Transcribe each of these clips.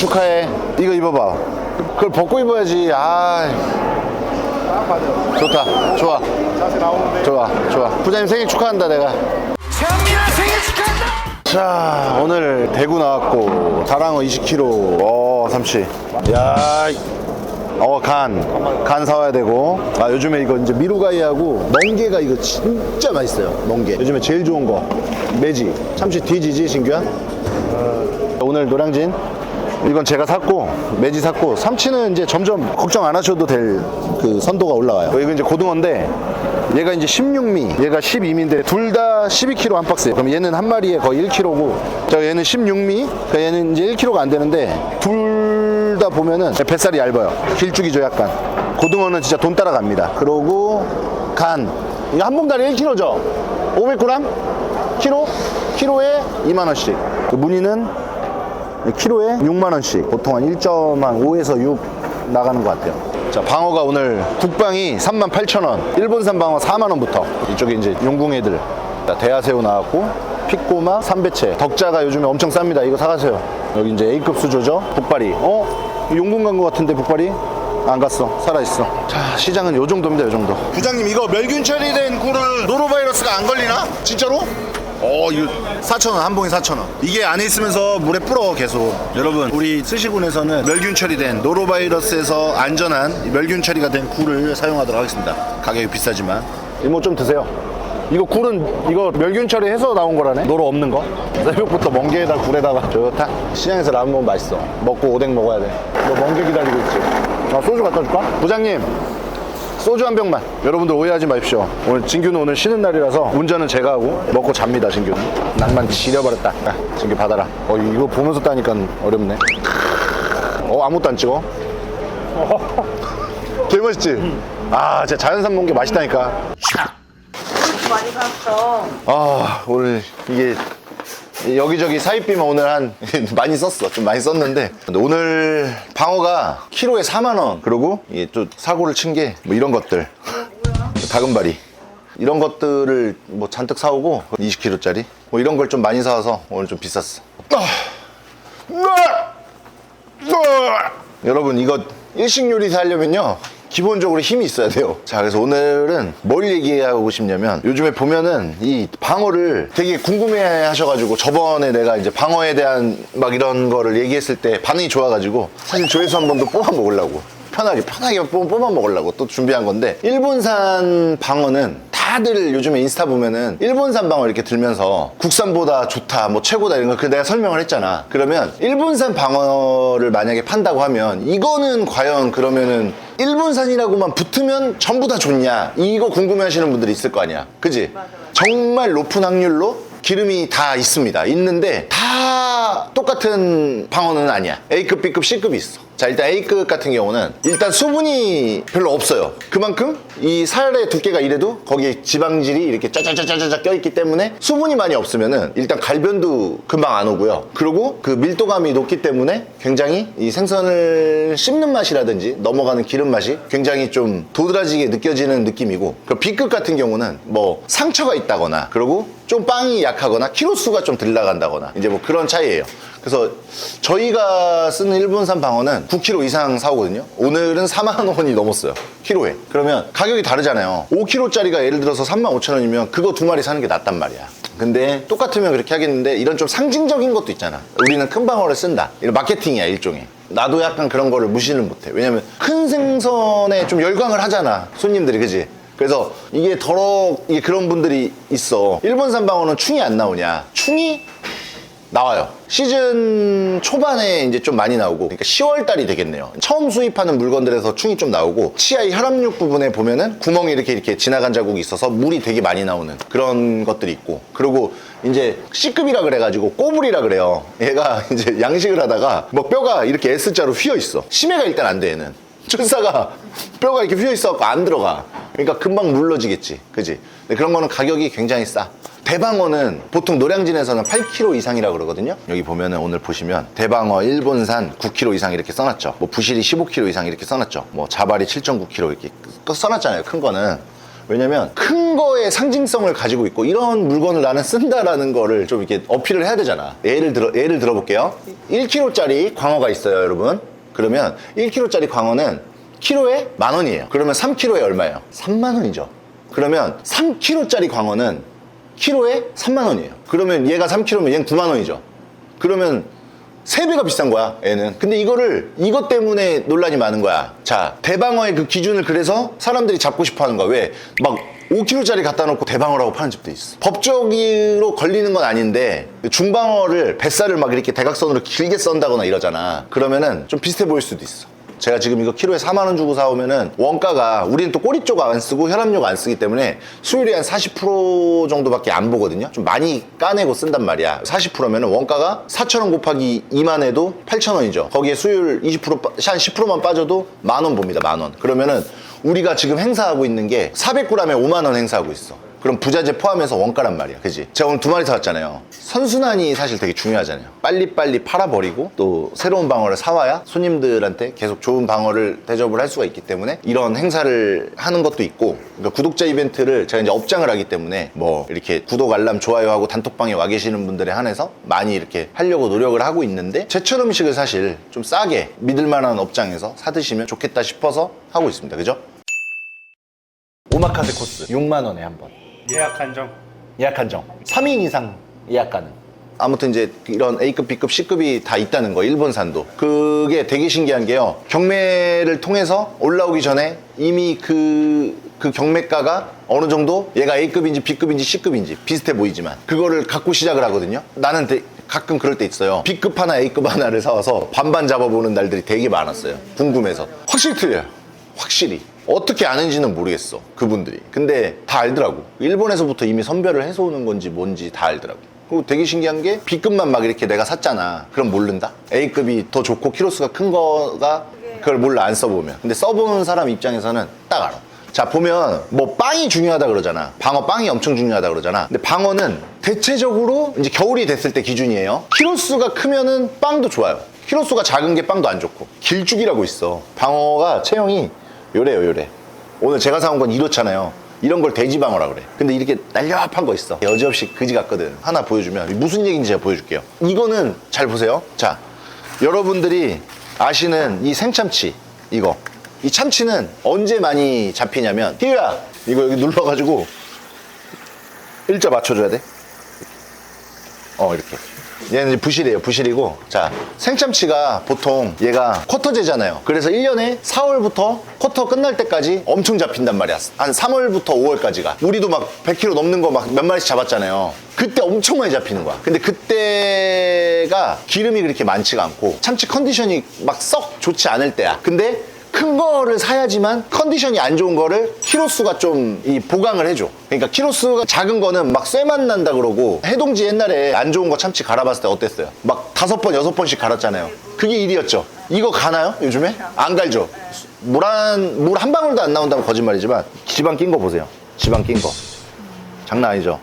축하해. 이거 입어봐. 그걸 벗고 입어야지. 아. 좋다. 좋아. 좋아. 좋아. 부장님 생일 축하한다, 내가. 자, 오늘 대구 나왔고, 다랑어 20kg, 어, 삼치. 야, 이- 어, 간. 간 사와야 되고. 아, 요즘에 이거 이제 미루가이하고 멍게가 이거 진짜 맛있어요. 멍게. 요즘에 제일 좋은 거. 매지. 참치 뒤지지, 신규야? 오늘 노량진. 이건 제가 샀고, 매지 샀고, 삼치는 이제 점점 걱정 안 하셔도 될 그 선도가 올라와요. 이거 이제 고등어인데, 얘가 이제 16미, 얘가 12미인데, 둘 다 12kg 한 박스예요. 그럼 얘는 한 마리에 거의 1kg고, 저 얘는 16미, 그러니까 얘는 이제 1kg가 안 되는데, 둘 다 보면은 뱃살이 얇아요. 길쭉이죠, 약간. 고등어는 진짜 돈 따라갑니다. 그러고, 간. 이거 한 봉다리 1kg죠? 500g? 키로? 키로에 2만원씩. 그 무늬는 키로에 6만 원씩 보통 한 1.5에서 6 나가는 것 같아요. 자 방어가 오늘 국방이 3만 8천 원, 일본산 방어 4만 원부터 이쪽에 이제 용궁 애들 자, 대하새우 나왔고 핏고마, 삼배채, 덕자가 요즘에 엄청 쌉니다. 이거 사가세요. 여기 이제 A급 수조죠. 북발이. 어? 용궁 간 것 같은데 북발이? 안 갔어. 살아있어. 자, 시장은 요 정도입니다, 요 정도. 부장님, 이거 멸균 처리된 꿀을 노로바이러스가 안 걸리나? 진짜로? 어, 이거 4,000원, 한 봉에 4,000원. 이게 안에 있으면서 물에 불어, 계속. 여러분, 우리 스시군에서는 멸균 처리된 노로바이러스에서 안전한 이 멸균 처리가 된 굴을 사용하도록 하겠습니다. 가격이 비싸지만. 이모 좀 드세요. 이거 굴은 이거 멸균 처리해서 나온 거라네? 노로 없는 거? 새벽부터 멍게에다 굴에다가 좋다. 시장에서 라면 먹으면 맛있어. 먹고 오뎅 먹어야 돼. 너 멍게 기다리고 있지? 아, 소주 갖다 줄까? 부장님, 소주 한 병만. 여러분들 오해하지 마십시오. 오늘 진규는 오늘 쉬는 날이라서 운전은 제가 하고 먹고 잡니다, 진규는. 낭만 지려버렸다. 아, 진규 받아라. 어, 이거 보면서 따니까 어렵네. 어, 아무것도 안 찍어. 개 맛있지? 아, 진짜 자연산 먹은 게 맛있다니까. 많이 갔어. 아, 오늘 이게 여기저기 사입비만 오늘 한 많이 썼어. 좀 많이 썼는데 근데 오늘 방어가 키로에 4만 원. 그리고 이게 또 사고를 친 게 뭐 이런 것들. 다금바리. 이런 것들을 뭐 잔뜩 사오고 20kg짜리 뭐 이런 걸 좀 많이 사와서 오늘 좀 비쌌어. 아! 으아! 으아! 여러분 이거 일식 요리 하려면요 기본적으로 힘이 있어야 돼요. 자 그래서 오늘은 뭘 얘기하고 싶냐면 요즘에 보면은 이 방어를 되게 궁금해 하셔가지고 저번에 내가 이제 방어에 대한 막 이런 거를 얘기했을 때 반응이 좋아가지고 사실 조회수 한 번 더 뽑아 먹으려고. 편하게 편하게 뽑- 뽑아 먹으려고 또 준비한 건데 일본산 방어는 다들 요즘에 인스타 보면은 일본산 방어 이렇게 들면서 국산보다 좋다 뭐 최고다 이런 거그 내가 설명을 했잖아. 그러면 일본산 방어를 만약에 판다고 하면 이거는 과연 그러면은 일본산이라고만 붙으면 전부 다 좋냐? 이거 궁금해 하시는 분들이 있을 거 아니야. 그지? 정말 높은 확률로 기름이 다 있습니다. 있는데 다 똑같은 방어는 아니야. A급, B급, C급이 있어. 자, 일단 A급 같은 경우는 일단 수분이 별로 없어요. 그만큼 이 살의 두께가 이래도 거기에 지방질이 이렇게 짜자자자자 껴있기 때문에 수분이 많이 없으면은 일단 갈변도 금방 안 오고요. 그리고 그 밀도감이 높기 때문에 굉장히 이 생선을 씹는 맛이라든지 넘어가는 기름 맛이 굉장히 좀 도드라지게 느껴지는 느낌이고 그 B급 같은 경우는 뭐 상처가 있다거나 그리고 좀 빵이 약하거나 키로수가 좀 덜 나간다거나 이제 뭐 그런 차이예요. 그래서 저희가 쓰는 일본산 방어는 9kg 이상 사오거든요. 오늘은 4만 원이 넘었어요. 키로에. 그러면 가격이 다르잖아요. 5kg짜리가 예를 들어서 3만 5천 원이면 그거 두 마리 사는 게 낫단 말이야. 근데 똑같으면 그렇게 하겠는데 이런 좀 상징적인 것도 있잖아. 우리는 큰 방어를 쓴다. 이런 마케팅이야, 일종의. 나도 약간 그런 거를 무시는 못해. 왜냐면 큰 생선에 좀 열광을 하잖아. 손님들이, 그지? 그래서 이게 더러 이게 그런 분들이 있어. 일본산 방어는 충이 안 나오냐? 충이 나와요. 시즌 초반에 이제 좀 많이 나오고, 그러니까 10월 달이 되겠네요. 처음 수입하는 물건들에서 충이 좀 나오고, 치아의 혈압육 부분에 보면은 구멍이 이렇게 이렇게 지나간 자국이 있어서 물이 되게 많이 나오는 그런 것들이 있고, 그리고 이제 C급이라 그래가지고 꼬불이라 그래요. 얘가 이제 양식을 하다가 뭐 뼈가 이렇게 S자로 휘어 있어. 심해가 일단 안 돼, 얘는. 출사가 뼈가 이렇게 휘어 있어갖고 안 들어가. 그러니까 금방 물러지겠지. 그지? 그런 거는 가격이 굉장히 싸. 대방어는 보통 노량진에서는 8kg 이상이라고 그러거든요. 여기 보면은 오늘 보시면 대방어 일본산 9kg 이상 이렇게 써놨죠. 뭐 부실이 15kg 이상 이렇게 써놨죠. 뭐 자발이 7.9kg 이렇게 써놨잖아요. 큰 거는. 왜냐면 큰 거의 상징성을 가지고 있고 이런 물건을 나는 쓴다라는 거를 좀 이렇게 어필을 해야 되잖아. 예를 들어 예를 들어 볼게요. 1kg짜리 광어가 있어요, 여러분. 그러면 1kg짜리 광어는 키로에 만 원이에요. 그러면 3kg에 얼마예요? 3만 원이죠. 그러면 3kg짜리 광어는 키로에 3만 원이에요. 그러면 얘가 3kg면 얘는 9만 원이죠. 그러면 세배가 비싼 거야, 얘는. 근데 이거를, 이것 때문에 논란이 많은 거야. 자, 대방어의 그 기준을 그래서 사람들이 잡고 싶어 하는 거야. 왜? 막 5kg짜리 갖다 놓고 대방어라고 파는 집도 있어. 법적으로 걸리는 건 아닌데, 중방어를, 뱃살을 막 이렇게 대각선으로 길게 썬다거나 이러잖아. 그러면은 좀 비슷해 보일 수도 있어. 제가 지금 이거 키로에 4만 원 주고 사오면은 원가가 우리는 또 꼬리 쪽 안 쓰고 혈압용 안 쓰기 때문에 수율이 한 40% 정도밖에 안 보거든요. 좀 많이 까내고 쓴단 말이야. 40%면은 원가가 4천 원 곱하기 2만 해도 8천 원이죠. 거기에 수율 20%, 빠- 한 10%만 빠져도 만 원 봅니다. 만 원. 그러면은 우리가 지금 행사하고 있는 게 400g에 5만 원 행사하고 있어. 그럼 부자재 포함해서 원가란 말이야. 그지? 제가 오늘 두 마리 사왔잖아요. 선순환이 사실 되게 중요하잖아요. 빨리빨리 팔아버리고 또 새로운 방어를 사와야 손님들한테 계속 좋은 방어를 대접을 할 수가 있기 때문에 이런 행사를 하는 것도 있고 그러니까 구독자 이벤트를 제가 이제 업장을 하기 때문에 뭐 이렇게 구독, 알람, 좋아요하고 단톡방에 와 계시는 분들에 한해서 많이 이렇게 하려고 노력을 하고 있는데 제철 음식을 사실 좀 싸게 믿을 만한 업장에서 사드시면 좋겠다 싶어서 하고 있습니다. 그죠? 오마카세 코스 6만 원에 한 번. 예약 한정. 예약 한정 3인 이상 예약 가능. 아무튼 이제 이런 A급, B급, C급이 다 있다는 거 일본산도. 그게 되게 신기한 게요. 경매를 통해서 올라오기 전에 이미 그, 그 경매가가 어느 정도 얘가 A급인지 B급인지 C급인지 비슷해 보이지만 그거를 갖고 시작을 하거든요. 나는 되- 가끔 그럴 때 있어요. B급 하나 A급 하나를 사와서 반반 잡아보는 날들이 되게 많았어요. 궁금해서. 확실히 틀려요 확실히. 어떻게 아는지는 모르겠어 그분들이. 근데 다 알더라고. 일본에서부터 이미 선별을 해서 오는 건지 뭔지 다 알더라고. 그리고 되게 신기한 게 B급만 막 이렇게 내가 샀잖아. 그럼 모른다? A급이 더 좋고 키로수가 큰 거가 그걸 몰라 안 써보면. 근데 써보는 사람 입장에서는 딱 알아. 자 보면 뭐 빵이 중요하다 그러잖아. 방어 빵이 엄청 중요하다 그러잖아. 근데 방어는 대체적으로 이제 겨울이 됐을 때 기준이에요. 키로수가 크면은 빵도 좋아요. 키로수가 작은 게 빵도 안 좋고. 길쭉이라고 있어. 방어가 체형이 요래요 요래. 오늘 제가 사온 건 이렇잖아요. 이런 걸 돼지방어라 그래. 근데 이렇게 날렵한 거 있어. 여지없이 그지 같거든. 하나 보여주면 무슨 얘기인지 제가 보여줄게요. 이거는 잘 보세요. 자 여러분들이 아시는 이 생참치 이거. 이 참치는 언제 많이 잡히냐면 희유야! 이거 여기 눌러가지고 일자 맞춰줘야 돼. 어 이렇게 얘는 부실이에요 부실이고. 자 생참치가 보통 얘가 쿼터제잖아요. 그래서 1년에 4월부터 쿼터 끝날 때까지 엄청 잡힌단 말이야. 한 3월부터 5월까지가. 우리도 막 100kg 넘는 거 막 몇 마리씩 잡았잖아요. 그때 엄청 많이 잡히는 거야. 근데 그때가 기름이 그렇게 많지가 않고 참치 컨디션이 막 썩 좋지 않을 때야. 근데 큰 거를 사야지만 컨디션이 안 좋은 거를 키로수가 좀 이 보강을 해줘. 그러니까 키로수가 작은 거는 막 쇠맛 난다 그러고 해동지 옛날에 안 좋은 거 참치 갈아봤을 때 어땠어요? 막 다섯 번 여섯 번씩 갈았잖아요. 그게 일이었죠. 이거 가나요? 요즘에? 안 갈죠. 물 한 물 한 방울도 안 나온다면 거짓말이지만 지방 낀 거 보세요. 지방 낀 거. 장난 아니죠.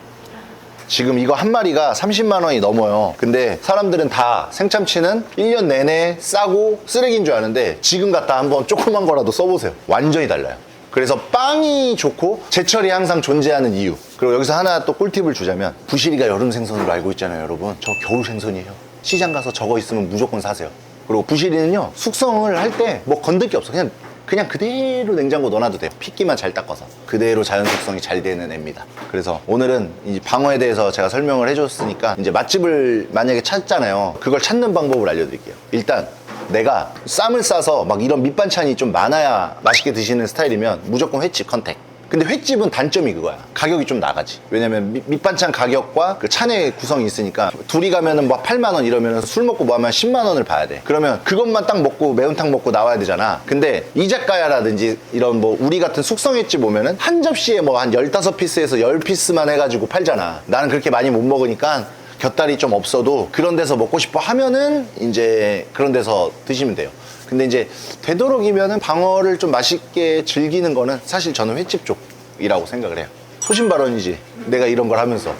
지금 이거 한 마리가 30만 원이 넘어요. 근데 사람들은 다 생참치는 1년 내내 싸고 쓰레기인 줄 아는데 지금 갖다 한번 조그만 거라도 써보세요. 완전히 달라요. 그래서 빵이 좋고 제철이 항상 존재하는 이유. 그리고 여기서 하나 또 꿀팁을 주자면 부시리가 여름 생선으로 알고 있잖아요, 여러분. 저 겨울 생선이에요. 시장 가서 저거 있으면 무조건 사세요. 그리고 부시리는요, 숙성을 할 때 뭐 건들 게 없어. 그냥 그냥 그대로 냉장고 넣어놔도 돼요. 핏기만 잘 닦아서. 그대로 자연 숙성이 잘 되는 애입니다. 그래서 오늘은 이 방어에 대해서 제가 설명을 해줬으니까 이제 맛집을 만약에 찾잖아요. 그걸 찾는 방법을 알려드릴게요. 일단 내가 쌈을 싸서 막 이런 밑반찬이 좀 많아야 맛있게 드시는 스타일이면 무조건 횟집 컨택. 근데 횟집은 단점이 그거야. 가격이 좀 나가지. 왜냐면 밑- 밑반찬 가격과 그 찬의 구성이 있으니까 둘이 가면은 뭐 8만 원 이러면 술 먹고 뭐 하면 10만 원을 봐야 돼. 그러면 그것만 딱 먹고 매운탕 먹고 나와야 되잖아. 근데 이자카야라든지 이런 뭐 우리 같은 숙성 횟집 오면은 한 접시에 뭐 한 15피스에서 10피스만 해가지고 팔잖아. 나는 그렇게 많이 못 먹으니까 곁다리 좀 없어도 그런 데서 먹고 싶어 하면은 이제 그런 데서 드시면 돼요. 근데 이제 되도록이면은 방어를 좀 맛있게 즐기는 거는 사실 저는 횟집 쪽이라고 생각을 해요. 소신 발언이지. 내가 이런 걸 하면서.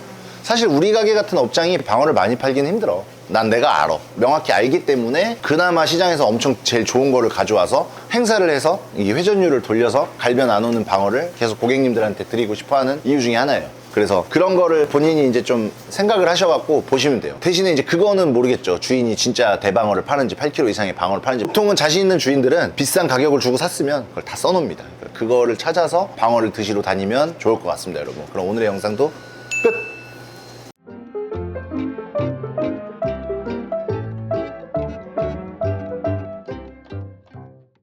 사실 우리 가게 같은 업장이 방어를 많이 팔기는 힘들어. 난 내가 알아. 명확히 알기 때문에 그나마 시장에서 엄청 제일 좋은 거를 가져와서 행사를 해서 이 회전율을 돌려서 갈변 안 오는 방어를 계속 고객님들한테 드리고 싶어 하는 이유 중에 하나예요. 그래서 그런 거를 본인이 이제 좀 생각을 하셔갖고 보시면 돼요. 대신에 이제 그거는 모르겠죠. 주인이 진짜 대방어를 파는지 8kg 이상의 방어를 파는지. 보통은 자신 있는 주인들은 비싼 가격을 주고 샀으면 그걸 다 써놓습니다. 그거를 찾아서 방어를 드시러 다니면 좋을 것 같습니다, 여러분. 그럼 오늘의 영상도 끝!